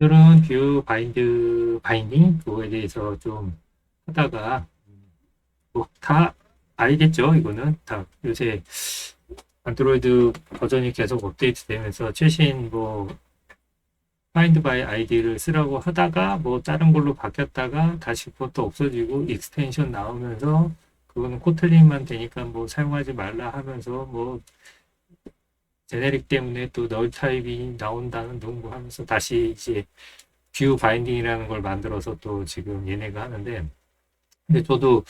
오늘은 뷰 바인드 바인딩 그거에 대해서 좀 하다가 뭐 다 알겠죠? 이거는 다 요새 안드로이드 버전이 계속 업데이트 되면서 최신 뭐 파인드 바이 아이디를 쓰라고 하다가 뭐 다른 걸로 바뀌었다가 다시 그것도 없어지고 익스텐션 나오면서 그거는 코틀린만 되니까 뭐 사용하지 말라 하면서 뭐 제네릭 때문에 또 널 타입이 나온다는 농구 하면서 다시 이제 뷰 바인딩이라는 걸 만들어서 또 지금 얘네가 하는데 근데 저도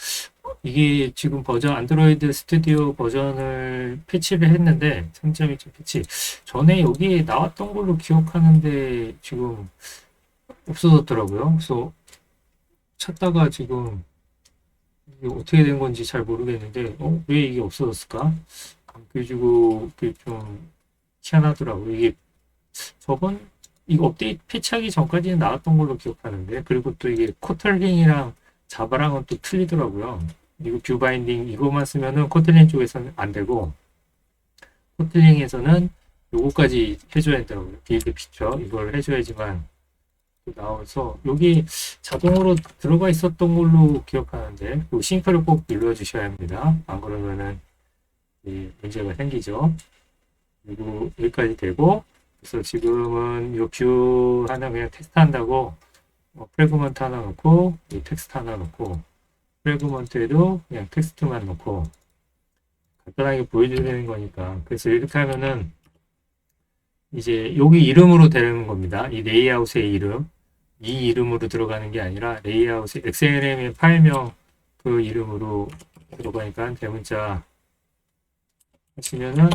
이게 지금 버전 안드로이드 스튜디오 버전을 패치를 했는데 3.2 패치 전에 여기에 나왔던 걸로 기억하는데 지금 없어졌더라고요. 그래서 찾다가 지금 이게 어떻게 된 건지 잘 모르겠는데 어? 왜 이게 없어졌을까? 그래가지고 좀 희한하더라고요. 이게 저번 이거 업데이트 패치하기 전까지는 나왔던 걸로 기억하는데 그리고 또 이게 코틀링이랑 자바랑은 또 틀리더라고요. 이거 뷰 바인딩 이거만 쓰면은 코틀링 쪽에서는 안 되고 코틀링에서는 요거까지 해줘야 된다고요. 빌드 피처 이걸 해줘야지만 또 나와서 여기 자동으로 들어가 있었던 걸로 기억하는데 그 싱크를 꼭 눌러주셔야 합니다. 안 그러면은 이 문제가 생기죠. 그리고 여기까지 되고 그래서 지금은 이뷰 하나 그냥 테스트 한다고 어, 프레그먼트 하나 넣고 이 텍스트 하나 넣고 프레그먼트에도 그냥 텍스트만 넣고 간단하게 보여드리는 거니까 그래서 이렇게 하면은 이제 여기 이름으로 되는 겁니다. 이 레이아웃의 이름 이 이름으로 들어가는 게 아니라 레이아웃의 XLM의 파일명 그 이름으로 들어가니까 대문자 하시면은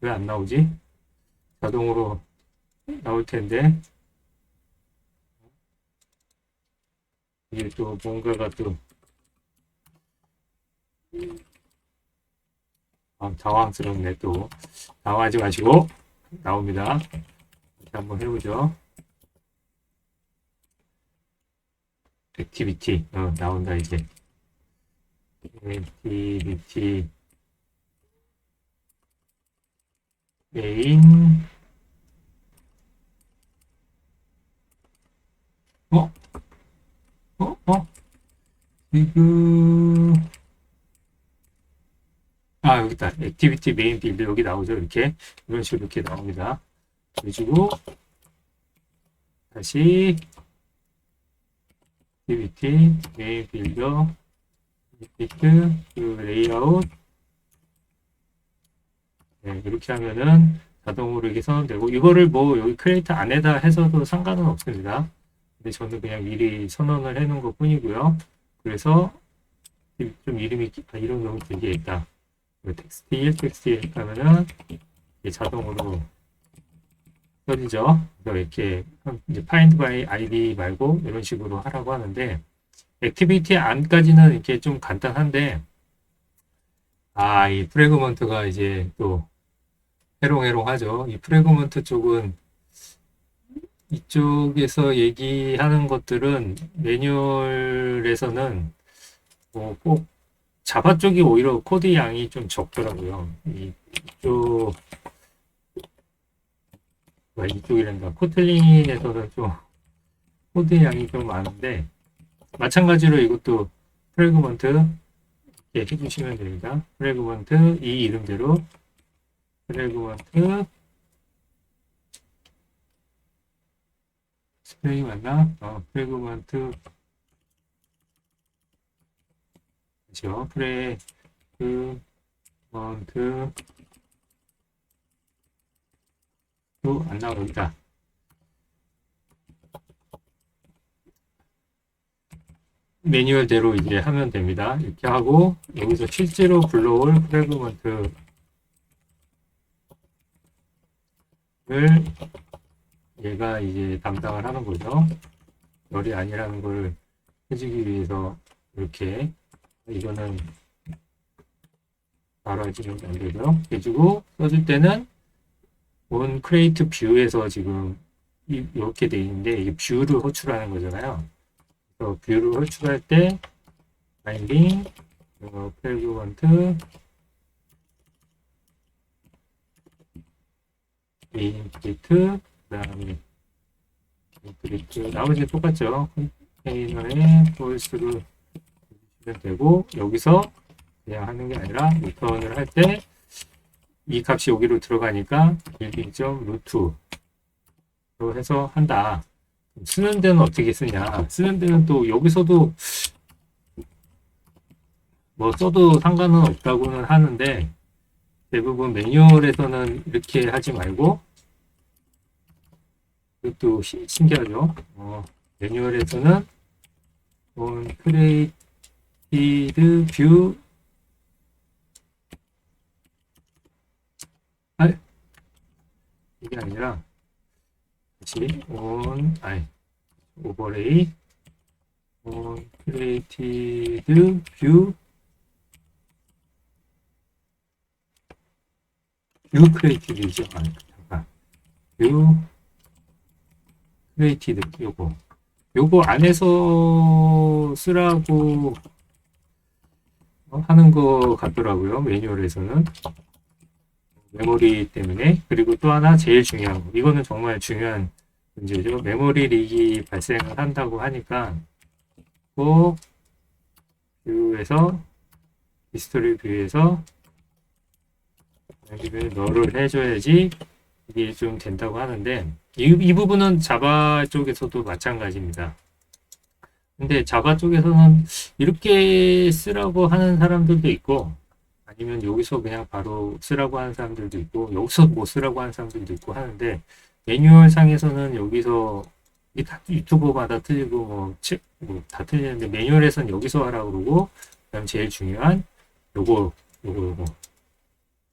왜 안 나오지? 자동으로 나올 텐데 이게 또 뭔가가 또 아, 당황스럽네 또 당황하지 마시고 나옵니다. 다시 한번 해보죠. 액티비티 어, 나온다 이제 액티비티 메인 어? 어? 어? 지금 아 여기 있다 액티비티 메인 빌드 여기 나오죠 이렇게 이런 식으로 이렇게 나옵니다 그리고 다시 액티비티 메인 빌더 비트 그 레이아웃 네, 이렇게 하면은 자동으로 이게 선언되고 이거를 뭐 여기 크리에이터 안에다 해서도 상관은 없습니다. 근데 저는 그냥 미리 선언을 해놓은 것 뿐이고요. 그래서 좀 이름이 아, 이름 너무 길게 있다. 텍스트 1, 텍스트 1 하면은 자동으로 써지죠. 그래서 이렇게 이제 find by id 말고 이런 식으로 하라고 하는데 액티비티 안까지는 이렇게 좀 간단한데 아, 이 프레그먼트가 이제 또 해롱해롱하죠. 이 프레그먼트 쪽은 이쪽에서 얘기하는 것들은 매뉴얼에서는 뭐꼭 자바 쪽이 오히려 코드 양이 좀 적더라고요. 이- 이쪽 뭐 이쪽이란다. 코틀린에서는 좀 코드 양이 좀 많은데 마찬가지로 이것도 프레그먼트 이렇게 해주시면 됩니다. 프레그먼트 이 이름대로 프레그먼트 스펠링이 맞나? 어, 프레그먼트 그죠? 프레그먼트 또안 나오니까 매뉴얼대로 이제 하면 됩니다. 이렇게 하고 여기서 실제로 불러올 프레그먼트 를 얘가 이제 담당을 하는 거죠. 열이 아니라는 걸 해주기 위해서 이렇게 이거는 바로 해주면 안 되고요. 해주고 써줄 때는 온 크레이트 뷰에서 지금 이- 이렇게 돼 있는데 이게 뷰를 호출하는 거잖아요. 그래서 뷰를 호출할 때 바인딩 어, 프레그먼트 메인 비트 다음에 그리고 나머지 똑같죠. 컨테이너에 폴스를 주시면 되고 여기서 그냥 하는 게 아니라 리턴을 할 때 이 값이 여기로 들어가니까 빌딩점 루트로 해서 한다. 쓰는 데는 어떻게 쓰냐? 쓰는 데는 또 여기서도 뭐 써도 상관은 없다고는 하는데 대부분 매뉴얼에서는 이렇게 하지 말고 이것도 시- 신기하죠. 어, 매뉴얼에서는 on created view 아, 이게 아니라 다시 on 아니 overlay on created view view created이죠. 아, 잠깐 view created 요거 요거 안에서 쓰라고 어, 하는 거 같더라고요. 매뉴얼에서는 메모리 때문에 그리고 또 하나 제일 중요한 거 이거는 정말 중요한 문제죠. 메모리 릭이 발생을 한다고 하니까 꼭 뷰에서 히스토리 뷰에서 여기를 너를 해줘야지 이게 좀 된다고 하는데 이, 이 부분은 자바 쪽에서도 마찬가지입니다. 근데 자바 쪽에서는 이렇게 쓰라고 하는 사람들도 있고 아니면 여기서 그냥 바로 쓰라고 하는 사람들도 있고 여기서 못 쓰라고 하는 사람들도 있고 하는데 매뉴얼 상에서는 여기서 다 유튜버마다 틀리고 뭐, 치- 뭐 다 틀리는데 매뉴얼에서는 여기서 하라고 그러고 그다음 제일 중요한 요거 요거 요거 이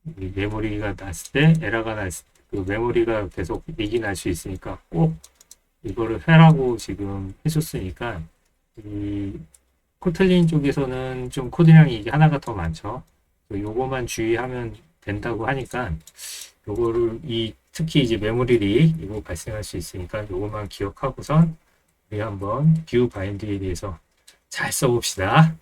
메모리가 났을 때 에러가 났을 때 그 메모리가 계속 릭이 날 수 있으니까 꼭 이거를 해라고 지금 해줬으니까 이 코틀린 쪽에서는 좀 코드량이 하나가 더 많죠. 요거만 주의하면 된다고 하니까 요거를 이 특히 이제 메모리리 이거 발생할 수 있으니까 요거만 기억하고선 우리 한번 뷰 바인드에 대해서 잘 써봅시다.